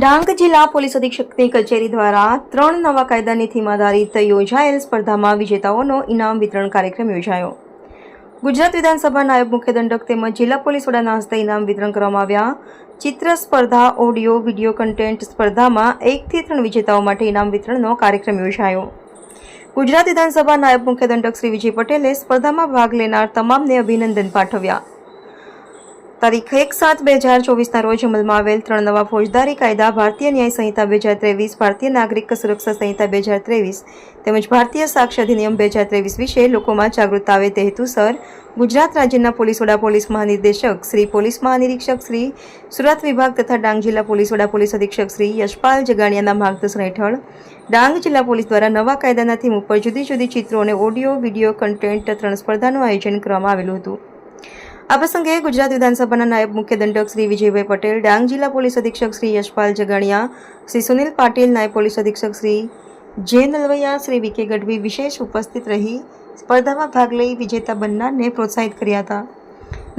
ડાંગ જિલ્લા પોલીસ અધિક્ષકની કચેરી દ્વારા ત્રણ નવા કાયદાની થીમ આધારિત યોજાયેલ સ્પર્ધામાં વિજેતાઓનો ઇનામ વિતરણ કાર્યક્રમ યોજાયો. ગુજરાત વિધાનસભા નાયબ મુખ્ય દંડક તેમજ જિલ્લા પોલીસ વડાના હસ્તે ઇનામ વિતરણ કરવામાં આવ્યા. ચિત્ર સ્પર્ધા, ઓડિયો, વીડિયો કન્ટેન્ટ સ્પર્ધામાં એકથી ત્રણ વિજેતાઓ માટે ઇનામ વિતરણનો કાર્યક્રમ યોજાયો. ગુજરાત વિધાનસભા નાયબ મુખ્ય દંડક શ્રી વિજય પટેલે સ્પર્ધામાં ભાગ લેનાર તમામને અભિનંદન પાઠવ્યા. તારીખ એક સાત બે હજાર ચોવીસના રોજ અમલમાં આવેલ ત્રણ નવા ફોજદારી કાયદા, ભારતીય ન્યાય સંહિતા બે હજાર ત્રેવીસ, ભારતીય નાગરિક સુરક્ષા સંહિતા બે હજાર ત્રેવીસ તેમજ ભારતીય સાક્ષ્ય અધિનિયમ બે હજાર ત્રેવીસ વિશે લોકોમાં જાગૃતતા આવે તે હેતુસર ગુજરાત રાજ્યના પોલીસ વડા, પોલીસ મહાનિર્દેશક શ્રી, પોલીસ મહાનિરીક્ષક શ્રી, સુરત વિભાગ તથા ડાંગ જિલ્લા પોલીસ વડા, પોલીસ અધિક્ષક શ્રી યશપાલ જગાણિયાના માર્ગદર્શન હેઠળ ડાંગ જિલ્લા પોલીસ દ્વારા નવા કાયદાના થીમ ઉપર જુદી જુદી ચિત્રો અને ઓડિયો, વીડિયો, કન્ટેન્ટ, ત્રણ સ્પર્ધાનું આયોજન કરવામાં આવેલું હતું. આ પ્રસંગે ગુજરાત વિધાનસભાના નાયબ મુખ્ય દંડક શ્રી વિજયભાઈ પટેલ, ડાંગ જિલ્લા પોલીસ અધિક્ષક શ્રી યશપાલ જગાણિયા, શ્રી સુનિલ પાટીલ, નાયબ પોલીસ અધિક્ષક શ્રી જે નલવૈયા, શ્રી વિકે ગઢવી વિશેષ ઉપસ્થિત રહી સ્પર્ધામાં ભાગ લઈ વિજેતા બનનારને પ્રોત્સાહિત કર્યા હતા.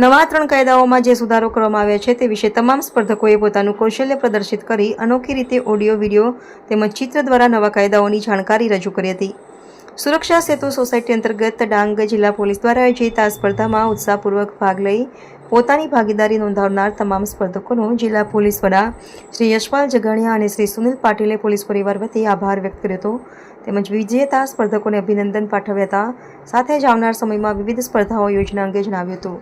નવા ત્રણ કાયદાઓમાં જે સુધારો કરવામાં આવ્યા છે તે વિશે તમામ સ્પર્ધકોએ પોતાનું કૌશલ્ય પ્રદર્શિત કરી અનોખી રીતે ઓડિયો, વીડિયો તેમજ ચિત્ર દ્વારા નવા કાયદાઓની જાણકારી રજૂ કરી હતી. સુરક્ષા સેતુ સોસાયટી અંતર્ગત ડાંગ જિલ્લા પોલીસ દ્વારા આયોજિત આ સ્પર્ધામાં ઉત્સાહપૂર્વક ભાગ લઈ પોતાની ભાગીદારી નોંધાવનાર તમામ સ્પર્ધકોનો જિલ્લા પોલીસ વડા શ્રી યશપાલ જગાણિયા અને શ્રી સુનિલ પાટીલે પોલીસ પરિવાર વતી આભાર વ્યક્ત કર્યો હતો. તેમજ વિજેતા સ્પર્ધકોને અભિનંદન પાઠવ્યા હતા. સાથે જ આવનાર સમયમાં વિવિધ સ્પર્ધાઓ યોજના અંગે જણાવ્યું હતું.